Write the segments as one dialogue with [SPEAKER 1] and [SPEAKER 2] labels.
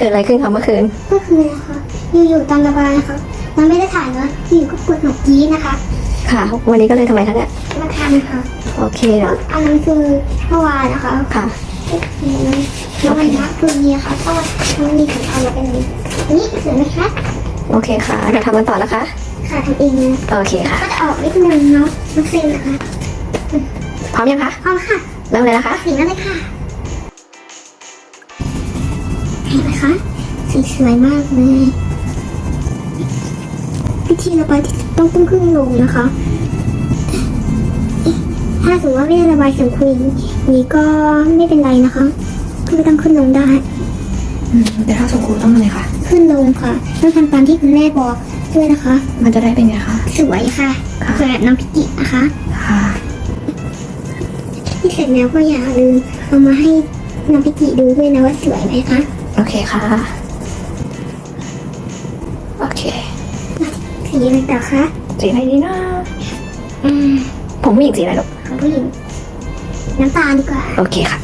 [SPEAKER 1] เกิดอะไรขึ้นคะเมื่อคืน
[SPEAKER 2] ก็คือนะคะอยู่ๆตอนระบายนะคะมันไม่ได้ถ่ายเนาะอยู่ก็กดหนกยี้นะคะ
[SPEAKER 1] ค่ะ วันนี้ก็เลยทำไมคะเนี่ย
[SPEAKER 2] มาทำนะคะ
[SPEAKER 1] โอเคเนาะ
[SPEAKER 2] อันนั้นคือเมื่อวานนะคะ
[SPEAKER 1] ค่ะ
[SPEAKER 2] แล้ววันนี้คือนี้ค่ะก็มันมีของเอามาเป็นอันนี้สวยไหมคะ
[SPEAKER 1] โอเคค่ะ เดี๋ยวทำกันต่อนะคะ
[SPEAKER 2] ค่ะทำเองนะ
[SPEAKER 1] โอเคค่ะ
[SPEAKER 2] ก็จะออกนิดนึงเนาะมันเซ็นนะคะ
[SPEAKER 1] พร้อมยังคะ
[SPEAKER 2] เอาละค่ะ
[SPEAKER 1] เริ่มเลยนะคะ
[SPEAKER 2] สีนั่นเลยค่ะ นไหมคะสีสวยมากเลยวิธีระบายต้องต้องขึ้นลงนะคะ ถ้าสมมติว่าไม่ได้ระบายเสียงคุยนี้ก็ไม่เป็นไรนะคะก็ไม่ต้องขึ้นลงได้
[SPEAKER 1] เดี๋ยวถ้าส่งครูต้องทำไงคะ
[SPEAKER 2] ขึ้นลงค่ะต้องทำตามที่คุณแม่บอกด้วยนะคะ
[SPEAKER 1] มันจะได้เป็นไงคะ
[SPEAKER 2] สวยค่ะ
[SPEAKER 1] ค่ะ
[SPEAKER 2] สวยแบบน้องพิกินะคะ
[SPEAKER 1] ค่ะ
[SPEAKER 2] ที่เสร็จแล้วก็อย่าลืมเอามาให้น้องพิกิดูด้วยนะว่าสวยไหมคะ
[SPEAKER 1] โอเคค่ะ โอเค
[SPEAKER 2] สีอะไรต่อคะ
[SPEAKER 1] สีอะไรดีนะ
[SPEAKER 2] อืม
[SPEAKER 1] ผมผู้หญิงสีอะไรลูก
[SPEAKER 2] ของผู้หญิงน้ำตาลดีกว่า
[SPEAKER 1] โอเคค่ะ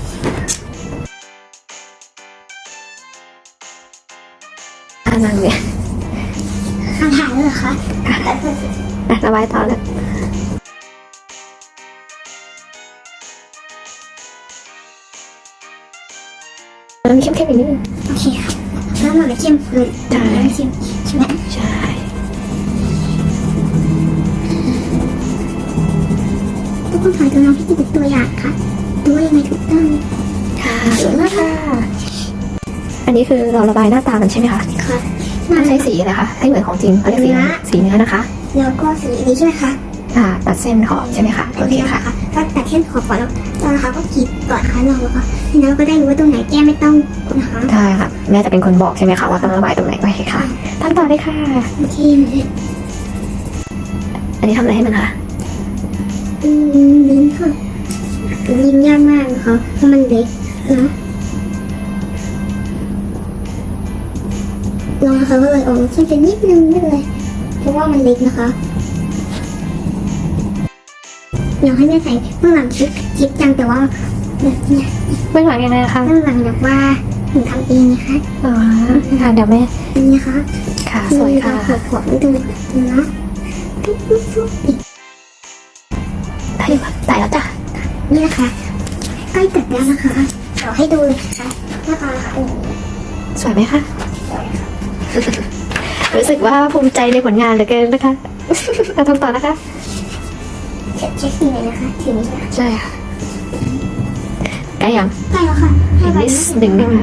[SPEAKER 1] อ่านั่งเลย
[SPEAKER 2] ทางถ่ายแล้วเหรอคะ
[SPEAKER 1] อะระบายต่อเลย เริ่มเข้มๆอีกนิดนึง
[SPEAKER 2] โอเคค่ะแล้วมันจะเข้มเลย
[SPEAKER 1] ใช่
[SPEAKER 2] เข้มใช่ไหม
[SPEAKER 1] ใช่
[SPEAKER 2] ทุกคนถ่ายตัวน้องพิกิเป็นตัวอย่างค่ะดูว่ายังไงถูกต้อง
[SPEAKER 1] ค่ะสวยมากค่ะ อันนี้คือเราระบายหน้าตากันใช่ไหมคะ
[SPEAKER 2] ค่ะ
[SPEAKER 1] ไม่ใช้สีอะไรคะให้เหมือนของจริงเขาเรียกสีอะไรสีเนื้อนะคะ
[SPEAKER 2] แล้วก็สีนี้ใช่ไหมคะ
[SPEAKER 1] ค่ะตัดเส้นขอบใช่ไหมคะโอเคค่ะ
[SPEAKER 2] ถ้าตัดเส้นขอบก่อนแล้วเรานะคะก็กรีดก่อนค่ะลองแล้วก็ทีนั้นเราก็ได้รู้ว่าตรงไหนแก้ไม่ต้องนะคะ
[SPEAKER 1] ใช่ค่ะแม่จะเป็นคนบอกใช่ไหมคะว่าต้องระบายตรงไหนโอเคค่ะทำต่อเลยค่ะ
[SPEAKER 2] โอเคเลย
[SPEAKER 1] อันนี้ทำอะไรให้มันคะ
[SPEAKER 2] อืมลิ้นค่ะลิ้นยากมากนะคะเพราะมันเล็กนะลองนะคะก็เลยออกช่วยกันนิดนึงไม่เป็นไรเพราะว่ามันเล็กนะคะ อยากให้แม่ใส่เบื้องหลังคลิปคลิปจังแต่ว่าแบบเนี้ย
[SPEAKER 1] เบื้องหลังยังไงคะ
[SPEAKER 2] เบื้องหลังแบบว่าหนูทำเองนะคะ
[SPEAKER 1] อ๋อค่ะเดี๋ยวแม่
[SPEAKER 2] อันนี้นะคะ
[SPEAKER 1] ค่ะสวยค่ะ
[SPEAKER 2] ขวบขวบนิดนึงนะปุ๊บปุ๊บปุ๊บอีก
[SPEAKER 1] ได้อยู่ค่ะได้แล้วจ้ะ
[SPEAKER 2] นี่นะคะใกล้เสร็จแล้วนะคะขอให้ดูเลยนะคะหน้าตาค่ะอืม
[SPEAKER 1] สวยไหมคะรู้สึกว่าภูมิใจในผลงานเหลือเกินนะคะเราทำต่อนะคะ
[SPEAKER 2] เช็คเช็คสีเลยนะคะสีนี้นะ
[SPEAKER 1] ใช่ค่ะใกล้ยัง
[SPEAKER 2] ใกล้แล้วค่ะให้
[SPEAKER 1] อีก
[SPEAKER 2] ไว้
[SPEAKER 1] นิดหนึ่งได้ไหม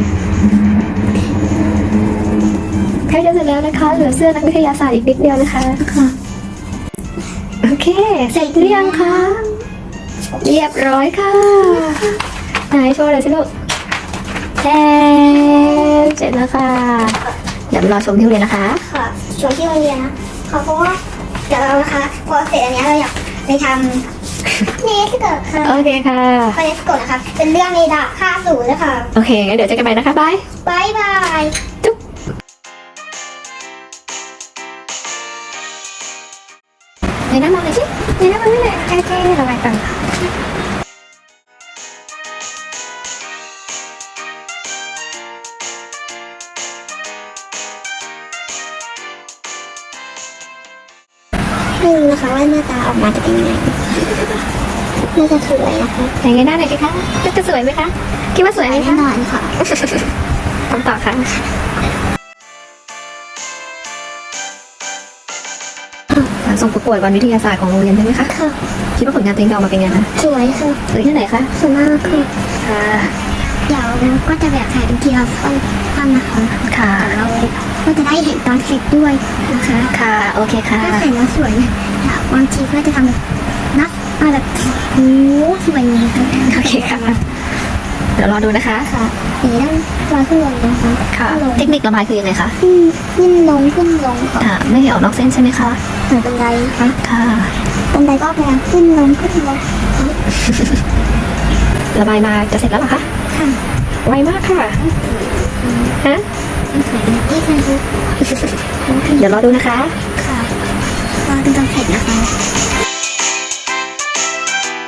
[SPEAKER 1] ใกล้จะเสร็จแล้วนะคะ เหลือเสื้อนักวิทยาศาสตร์อีกนิดเดียวนะคะ
[SPEAKER 2] ค่ะ
[SPEAKER 1] โอเค เสร็จหรือยังคะเรียบร้อยค่ะไหนโชว์หน่อยสิลูกแทนเสร็จแล้วค่ะ เดี๋ยวรอชมที่โรงเรียนนะคะ
[SPEAKER 2] ค่ะชวนที่โรงเรียนนะค่ะเพราะว่าเดี๋ยวเรานะคะพอเสร็จอันนี้เราอยาก ไปทำเนสเกิดค่ะ
[SPEAKER 1] โอเคค่ะ
[SPEAKER 2] เนสเกิดนะคะ เป็นเรื่องในดาบค่าสูนย์นะคะ
[SPEAKER 1] โอเคงั้นเดี๋ยวเจอกันใหม่นะคะบาย
[SPEAKER 2] บายบาย
[SPEAKER 1] ในน้ำมันเลยสิในน้ำมันนี่แหละโอเคระบายกัน
[SPEAKER 2] ไม่รู้นะคะว่าหน้าตาออกมาจะเป็นยังไงน่าจะสวยนะคะ
[SPEAKER 1] ไหนกันหน้าหน่อยสิคะจะสวยไหมคะ คิดว่าสวยไหม
[SPEAKER 2] แน่
[SPEAKER 1] คะ
[SPEAKER 2] นอนค่ะ
[SPEAKER 1] ทำต่อค่ะการส่งประกวดวันวิทยาศาสตร์ของโรงเรียนใช่ไหมคะ
[SPEAKER 2] ค่ะ
[SPEAKER 1] คิดว่าผลงานตัวเองจะออกมาเป็นไงนะ
[SPEAKER 2] สวยค่ะ
[SPEAKER 1] หรือที่ไหนคะ
[SPEAKER 2] สวยมากค่ะ
[SPEAKER 1] ค่ะ
[SPEAKER 2] เดี๋ยวเราก็จะแบบถ่ายเป็นทีละท่ อนท่อนนะคะ
[SPEAKER 1] ค่ะ
[SPEAKER 2] เราก็จะได้เห็นตอนเสร็จด้วยนะคะ
[SPEAKER 1] ค่ะ โอเคค่ะ
[SPEAKER 2] ถ้าเสร็จแล้วสวยเนี่ยเดี๋ยวบางทีก็จะทำแบบนักมาแบบโอ้สวยอย่างนี้ค่ะ
[SPEAKER 1] โอเคค่ะ เดี๋ยวรอดูนะคะ
[SPEAKER 2] ค่ะเดี๋ยวต้องรอขึ้นลงนะคะ
[SPEAKER 1] ค่ะ
[SPEAKER 2] ขึ้นลง
[SPEAKER 1] เทคนิคระบายคือยังไงคะ
[SPEAKER 2] ขึ้นขึ้นลงขึ้นลงค่ะ
[SPEAKER 1] ค่ะไม่ให้ออกนอกเส้นใช่ไหมคะ
[SPEAKER 2] เหมือนบันไดนะคะ
[SPEAKER 1] ค่ะ
[SPEAKER 2] บันไดก็พยายามขึ้นลงขึ้นลง
[SPEAKER 1] ระบายมาจะเสร็จแล้วเหรอคะ
[SPEAKER 2] ค่ะ
[SPEAKER 1] ไวมากค่ะ ฮะ
[SPEAKER 2] สวยนะนี่ค่ะ
[SPEAKER 1] เดี๋ยวรอดูนะคะ
[SPEAKER 2] ค่ะรอดูตอนเสร็จนะคะ